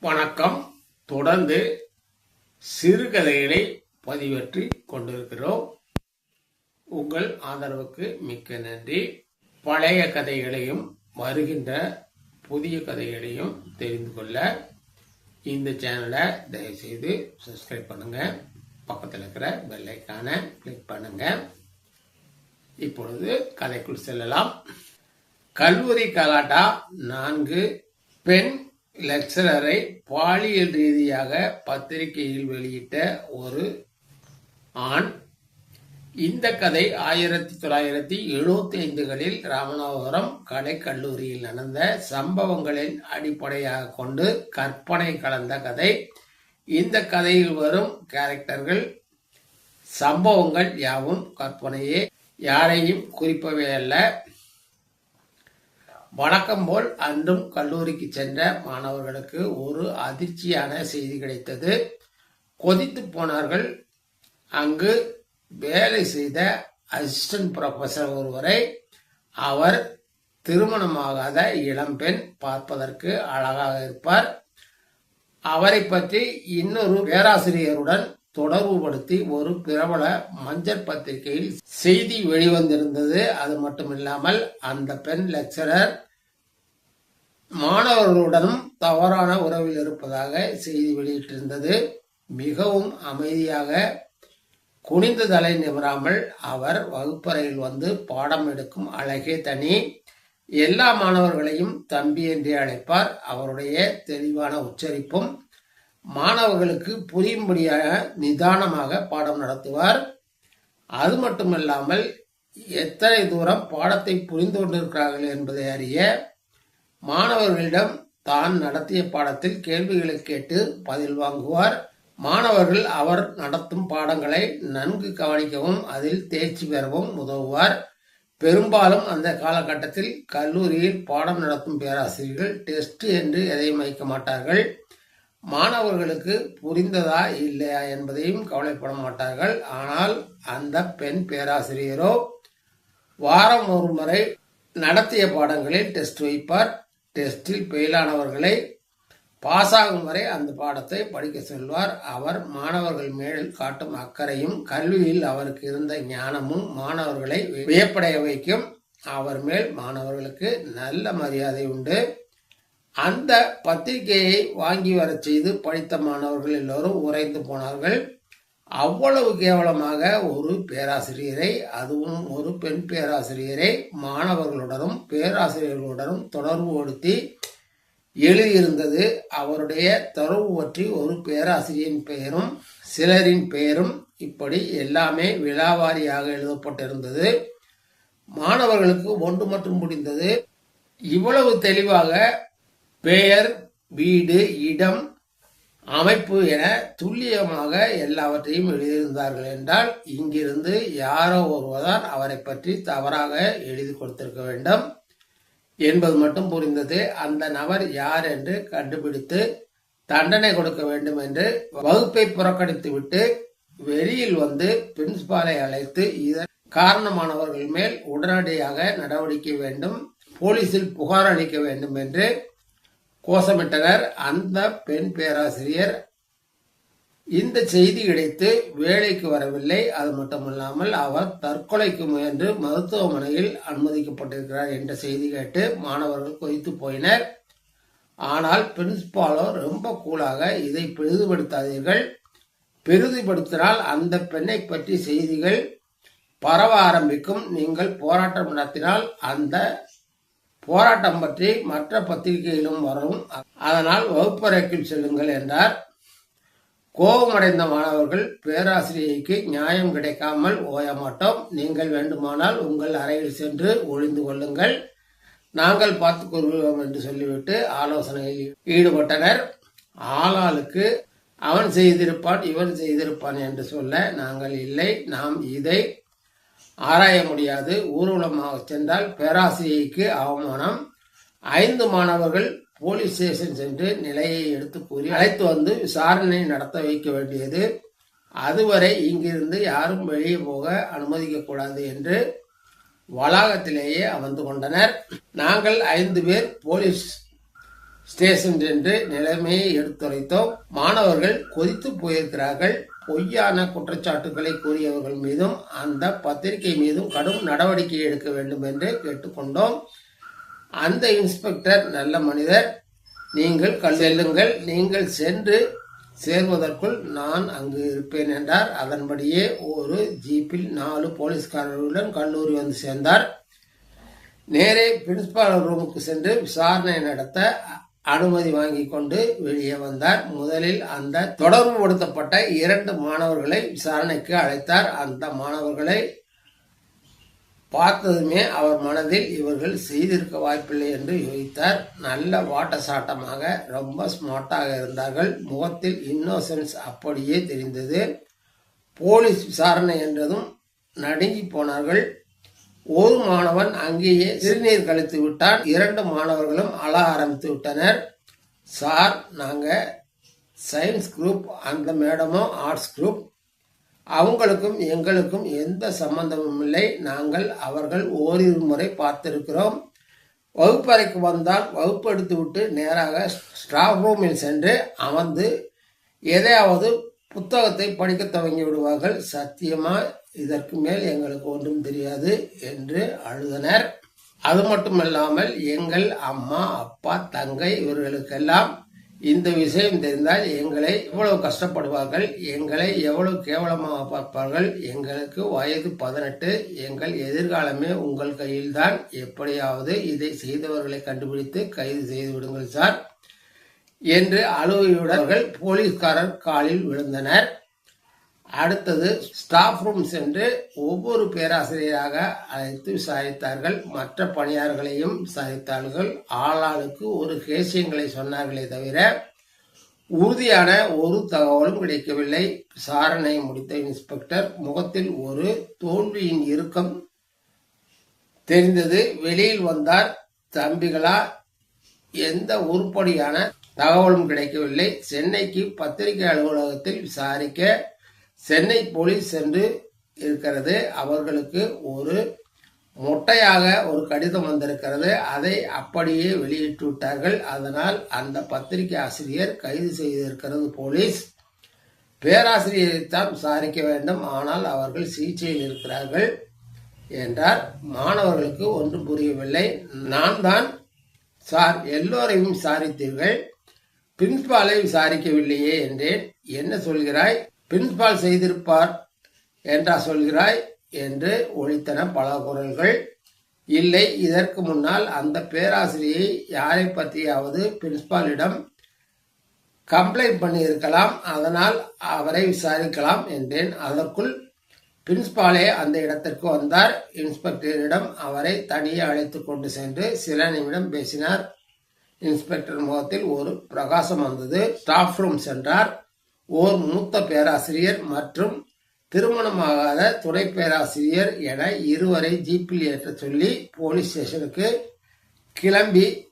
வணக்கம். தொடர்ந்து சிறுகதைகளை பதிவேற்றி கொண்டிருக்கிறோம். உங்கள் ஆதரவுக்கு மிக்க நன்றி. பழைய கதைகளையும் வருகின்ற புதிய கதைகளையும் தெரிந்து கொள்ள இந்த சேனலை தயவுசெய்து சப்ஸ்கிரைப் பண்ணுங்க. பக்கத்தில் இருக்கிற பெல்லைக்கான கிளிக் பண்ணுங்க. இப்பொழுது கதைக்குள் செல்லலாம். கல்லூரி கலாட்டா நான்கு பெண் லெக்சரரை பாலியல் ரீதியாக பத்திரிகையில் வெளியிட்ட ஒரு ஆண். இந்த கதை ஆயிரத்தி தொள்ளாயிரத்தி எழுபத்தி ஐந்துகளில் ராமநாதபுரம் கலைக்கல்லூரியில் நடந்த சம்பவங்களின் அடிப்படையாக கொண்டு கற்பனை கலந்த கதை. இந்த கதையில் வரும் கேரக்டர்கள் சம்பவங்கள் யாவும் கற்பனையே யாரையும் குறிப்பவே அல்ல வழக்கம் போல் அன்றும் கல்லூரிக்கு சென்ற மாணவர்களுக்கு ஒரு அதிர்ச்சியான செய்தி கிடைத்தது. கொதித்து போனார்கள். அங்கு வேலை செய்த அசிஸ்டன்ட் ப்ரொஃபஸர் ஒருவரை அவர் திருமணமாகாத இளம்பெண் பார்ப்பதற்கு அழகாக இருப்பார். அவரை பற்றி இன்னொரு பேராசிரியருடன் தொடர்புபடுத்தி ஒரு பிரபல மஞ்சள் பத்திரிகையில் செய்தி வெளிவந்திருந்தது. அது மட்டுமில்லாமல் அந்த பெண் லெக்சரர் மாணவர்களுடனும் தவறான உறவில் இருப்பதாக செய்தி வெளியிட்டிருந்தது. மிகவும் அமைதியாக குனிந்து தலை நிமிராமல் அவர் வகுப்பறையில் வந்து பாடம் எடுக்கும் அழகே தனி. எல்லா மாணவர்களையும் தம்பி என்றே அழைப்பார். அவருடைய தெளிவான உச்சரிப்பும் மாணவர்களுக்கு புரியும்படியாக நிதானமாக பாடம் நடத்துவார். அது மட்டுமல்லாமல் எத்தனை தூரம் பாடத்தை புரிந்து கொண்டிருக்கிறார்கள் என்பதை அறிய மாணவர்களிடம் தான் நடத்திய பாடத்தில் கேள்விகளை கேட்டு பதில் வாங்குவார். மாணவர்கள் அவர் நடத்தும் பாடங்களை நன்கு கவனிக்கவும் அதில் தேர்ச்சி பெறவும் உதவுவார். பெரும்பாலும் அந்த காலகட்டத்தில் கல்லூரியில் பாடம் நடத்தும் பேராசிரியர்கள் டெஸ்ட் என்று எதையும் வைக்க மாட்டார்கள். மாணவர்களுக்கு புரிந்ததா இல்லையா என்பதையும் கவலைப்பட மாட்டார்கள். ஆனால் அந்த பெண் பேராசிரியரோ வாரம் ஒரு முறை நடத்திய பாடங்களில் டெஸ்ட் வைப்பார். டெஸ்டில் ஃபெயிலானவர்களை பாஸ் ஆகும் வரை அந்த பாடத்தை படிக்க சொல்வார். அவர் மாணவர்கள் மேல் காட்டும் அக்கறையும் கல்வியில் அவருக்கு இருந்த ஞானமும் மாணவர்களை வியப்படைய வைக்கும். அவர் மேல் மாணவர்களுக்கு நல்ல மரியாதை உண்டு. அந்த பத்திரிகையை வாங்கி வரச் செய்து படித்த மாணவர்கள் எல்லோரும் உறைந்து போனார்கள். அவ்வளவு கேவலமாக ஒரு பேராசிரியரை அதுவும் ஒரு பெண் பேராசிரியரை மாணவர்களுடனும் பேராசிரியர்களுடனும் தொடர்புபடுத்தி எழுதியிருந்தது. அவருடைய தொடர்பு பற்றி ஒரு பேராசிரியரின் பெயரும் சிலரின் பெயரும் இப்படி எல்லாமே விழாவாரியாக எழுதப்பட்டிருந்தது. மாணவர்களுக்கு ஒன்று மட்டும் முடிந்தது இவ்வளவு தெளிவாக பெயர் வீடு இடம் அமைப்பு என துல்லியமாக எல்லாவற்றையும் எழுதியிருந்தார்கள் என்றால் இங்கிருந்து யாரோ ஒருவர்தான் அவரை பற்றி தவறாக எழுதி கொடுத்திருக்க வேண்டும் என்பது மட்டும் புரிந்தது. அந்த நபர் யார் என்று கண்டுபிடித்து தண்டனை கொடுக்க வேண்டும் என்று வகுப்பை புறக்கணித்துவிட்டு வெளியில் வந்து பிரின்சிபாலை அழைத்து இதன் காரணமானவர்கள் மேல் உடனடியாக நடவடிக்கை வேண்டும் போலீசில் புகார் அளிக்க வேண்டும் என்று கோஷமிட்டனர். அந்த பெண் பேராசிரியர் இந்த செய்தி கிடைத்து வேலைக்கு வரவில்லை. அது மட்டுமல்லாமல் அவர் தற்கொலைக்கு முயன்று மருத்துவமனையில் அனுமதிக்கப்பட்டிருக்கிறார் என்ற செய்தி கேட்டு மாணவர்கள் கொதித்து போயினர். ஆனால் பிரின்சிபாலோ ரொம்ப கூலாக இதை பெரிதுபடுத்தாதீர்கள். பெரிதுபடுத்தினால் அந்த பெண்ணை பற்றி செய்திகள் பரவ ஆரம்பிக்கும். நீங்கள் போராட்டம் நடத்தினால் அந்த போராட்டம் பற்றி மற்ற பத்திரிகையிலும் வரும். அதனால் வகுப்பறைக்குள் செல்லுங்கள் என்றார். கோபமடைந்த மாணவர்கள் பேராசிரியைக்கு நியாயம் கிடைக்காமல் ஓய மாட்டோம். நீங்கள் வேண்டுமானால் உங்கள் அறையில் சென்று ஒளிந்து கொள்ளுங்கள். நாங்கள் பார்த்துக் கொள்கிறோம் என்று சொல்லிவிட்டு ஆலோசனையில் ஈடுபட்டனர். ஆளாளுக்கு அவன் செய்திருப்பான் இவன் செய்திருப்பான் என்று சொல்ல நாங்கள் இல்லை. நாம் இதை ஆராய முடியாது. ஊர்வலமாக சென்றால் பேராசிரியைக்கு அவமானம். ஐந்து மாணவர்கள் போலீஸ் ஸ்டேஷன் சென்று நிலையை எடுத்து கூறி அழைத்து வந்து விசாரணை நடத்த வைக்க வேண்டியது. அதுவரை இங்கிருந்து யாரும் வெளியே போக அனுமதிக்கக்கூடாது என்று வளாகத்திலேயே அமர்ந்து கொண்டனர். நாங்கள் ஐந்து பேர் போலீஸ் ஸ்டேஷன் சென்று நிலைமையை எடுத்துரைத்தோம். மாணவர்கள் கொதித்து போயிருக்கிறார்கள். பொய்யான குற்றச்சாட்டுகளை கூறியவர்கள் மீதும் அந்த பத்திரிகை மீதும் கடும் நடவடிக்கை எடுக்க வேண்டும் என்று கேட்டுக்கொண்டோம். அந்த இன்ஸ்பெக்டர் நல்ல மனிதர் நீங்கள் கல் செல்லுங்கள் நீங்கள் சென்று சேர்வதற்குள் நான் அங்கு இருப்பேன் என்றார். அதன்படியே ஒரு ஜீப்பில் நாலு போலீஸ்காரர்களுடன் கல்லூரி வந்து சேர்ந்தார். நேரே பிரின்சிபால் ரூமுக்கு சென்று விசாரணை நடத்த அனுமதி வாங்கி கொண்டு வெளியே வந்தார். முதலில் அந்த தொடர்புபடுத்தப்பட்ட இரண்டு மாணவர்களை விசாரணைக்கு அழைத்தார். அந்த மாணவர்களை பார்த்ததுமே அவர் மனதில் இவர்கள் செய்திருக்க வாய்ப்பில்லை என்று யோசித்தார் நல்ல வாட்டசாட்டமாக ரொம்ப ஸ்மார்ட்டாக இருந்தார்கள். முகத்தில் இன்னோசன்ஸ் அப்படியே தெரிந்தது. போலீஸ் விசாரணை என்றதும் நடுங்கி போனார்கள். ஒரு மாணவன் அங்கேயே சிறுநீர் கழித்து விட்டான். இரண்டு மாணவர்களும் அழ ஆரம்பித்து விட்டனர். சார் நாங்கள் சயின்ஸ் குரூப் அந்த மேடமும் ஆர்ட்ஸ் குரூப். அவங்களுக்கும் எங்களுக்கும் எந்த சம்பந்தமும் இல்லை. நாங்கள் அவர்கள் ஓரிரு முறை பார்த்திருக்கிறோம். வகுப்பறைக்கு வந்தால் வகுப்பு விட்டு நேராக ஸ்டாஃப் ரூமில் சென்று அமர்ந்து எதையாவது புத்தகத்தை படிக்க துவங்கி விடுவார்கள். சத்தியமாக இதற்கு மேல் எங்களுக்கு ஒன்றும் தெரியாது என்று அழுதனர். அது மட்டுமல்லாமல் எங்கள் அம்மா அப்பா தங்கை இவர்களுக்கெல்லாம் இந்த விஷயம் தெரிந்தால் எங்களை எவ்வளவு கஷ்டப்படுவார்கள் எங்களை எவ்வளவு கேவலமாக பார்ப்பார்கள் எங்களுக்கு வயது பதினெட்டு எங்கள் எதிர்காலமே உங்கள் கையில்தான். எப்படியாவது இதை செய்தவர்களை கண்டுபிடித்து கைது செய்து விடுங்கள் சார் என்று அலுவலியுடர்கள் போலீஸ்காரர் காலில் விழுந்தனர். அடுத்தது ஸ்டாஃப் ரூம் சென்று ஒவ்வொரு பேராசிரியராக அழைத்து விசாரித்தார்கள் மற்ற பணியாளர்களையும் விசாரித்தார்கள் ஆளாளுக்கு ஒரு கேசியங்களை சொன்னார்களே தவிர உறுதியான ஒரு தகவலும் கிடைக்கவில்லை. விசாரணை முடித்த இன்ஸ்பெக்டர் முகத்தில் ஒரு தோல்வியின் இறுக்கம் தெரிந்தது. வெளியில் வந்தார். தம்பிகளா எந்த உருப்படியான தகவலும் கிடைக்கவில்லை. சென்னைக்கு பத்திரிகை அலுவலகத்தில் விசாரிக்க சென்னை போலீஸ் சென்று இருக்கிறது. அவர்களுக்கு ஒரு மொட்டையாக ஒரு கடிதம் வந்திருக்கிறது. அதை அப்படியே வெளியிட்டு விட்டார்கள். அதனால் அந்த பத்திரிகை ஆசிரியர் கைது செய்திருக்கிறது போலீஸ். பேராசிரியரைத்தான் விசாரிக்க வேண்டும். ஆனால் அவர்கள் சிகிச்சையில் இருக்கிறார்கள் என்றார். மாணவர்களுக்கு ஒன்றும் புரியவில்லை. நான் தான் சார் எல்லோரையும் விசாரித்தீர்கள். பிரின்ஸ்பாலை விசாரிக்கவில்லையே என்றேன். என்ன சொல்கிறாய்? பிரின்ஸ்பால் செய்திருப்பார் என்றா சொல்கிறாய் என்று ஒழித்தன பல குரல்கள். இல்லை இதற்கு முன்னால் அந்த பேராசிரியை யாரை பற்றியாவது பிரின்ஸ்பாலிடம் கம்ப்ளைண்ட் பண்ணியிருக்கலாம் அதனால் அவரை விசாரிக்கலாம் என்றேன். அதற்குள் பிரின்ஸ்பாலே அந்த இடத்திற்கு வந்தார். இன்ஸ்பெக்டரிடம் அவரை தனியே அழைத்து கொண்டு சென்று சில நிமிடம் பேசினார். இன்ஸ்பெக்டர் முகத்தில் ஒரு பிரகாசம் வந்தது. ஸ்டாஃப் ரூம் சென்றார். ஓர் மூத்த பேராசிரியர் மற்றும் திருமணமாகாத துணை பேராசிரியர் என இருவரை ஜீப்பில் ஏற்ற சொல்லி போலீஸ் ஸ்டேஷனுக்கு கிளம்பி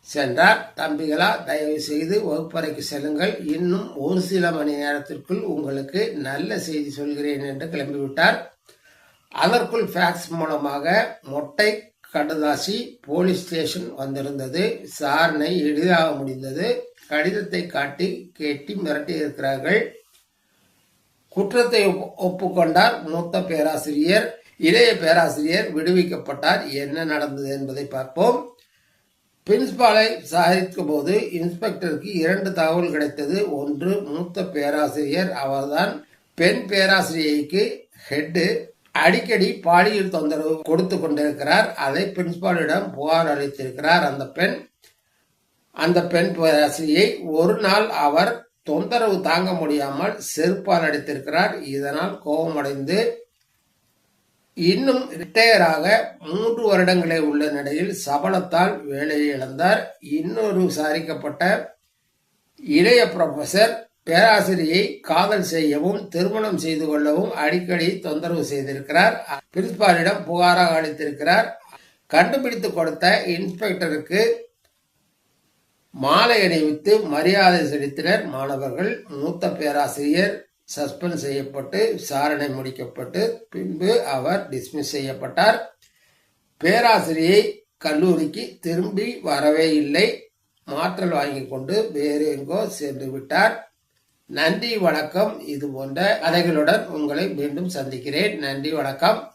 சென்றார். தம்பிகளா தயவு செய்து வகுப்பறைக்கு செல்லுங்கள். இன்னும் ஒரு சில மணி நேரத்திற்குள் உங்களுக்கு நல்ல செய்தி சொல்கிறேன் என்று கிளம்பிவிட்டார். அதற்குள் ஃபேக்ஸ் மூலமாக மொட்டை கடுதாசி போலீஸ் ஸ்டேஷன் வந்திருந்தது. விசாரணை எளிதாக முடிந்தது. கடிதத்தை காட்டி கேட்டி மிரட்டி இருக்கிறார்கள் குற்றத்தை ஒப்புக்கொண்டார் மூத்த பேராசிரியர். இளைய பேராசிரியர் விடுவிக்கப்பட்டார். என்ன நடந்தது என்பதை பார்ப்போம். பிரின்சிபாலை விசாரிக்கும் போது இன்ஸ்பெக்டருக்கு இரண்டு தகவல் கிடைத்தது. ஒன்று மூத்த பேராசிரியர் அவர்தான் பெண் பேராசிரியைக்கு ஹெட்டு அடிக்கடி பாலியல் தொந்தரவு கொடுத்து கொண்டிருக்கிறார். அதை பிரின்சிபாலிடம் புகார் அளித்திருக்கிறார் அந்த பெண். அந்த பெண் பேராசிரியை ஒரு நாள் அவர் தொந்தரவு தாங்க முடியாமல் செருப்பால் அடித்திருக்கிறார் இதனால் கோபமடைந்து இன்னும் ரிட்டையராக மூன்று வருடங்களே உள்ள நிலையில் சபலத்தால் வேலையை இழந்தார். இன்னொரு விசாரிக்கப்பட்ட இளைய ப்ரொஃபசர் பேராசிரியை காதல் செய்யவும் திருமணம் செய்து கொள்ளவும் அடிக்கடி தொந்தரவு செய்திருக்கிறார். பிரின்சிபாலிடம் புகாராக அளித்திருக்கிறார். கண்டுபிடித்து கொடுத்த இன்ஸ்பெக்டருக்கு மாலை அணிவித்து மரியாதை செலுத்தினர் மாணவர்கள். மூத்த பேராசிரியர் சஸ்பெண்ட் செய்யப்பட்டு விசாரணை முடிக்கப்பட்டு பின்பு அவர் டிஸ்மிஸ் செய்யப்பட்டார். பேராசிரியை கல்லூரிக்கு திரும்பி வரவே இல்லை. மாற்றல் வாங்கி கொண்டு வேறு எங்கோ சென்று விட்டார். நன்றி வணக்கம். இது போன்ற கதைகளுடன் உங்களை மீண்டும் சந்திக்கிறேன். நன்றி வணக்கம்.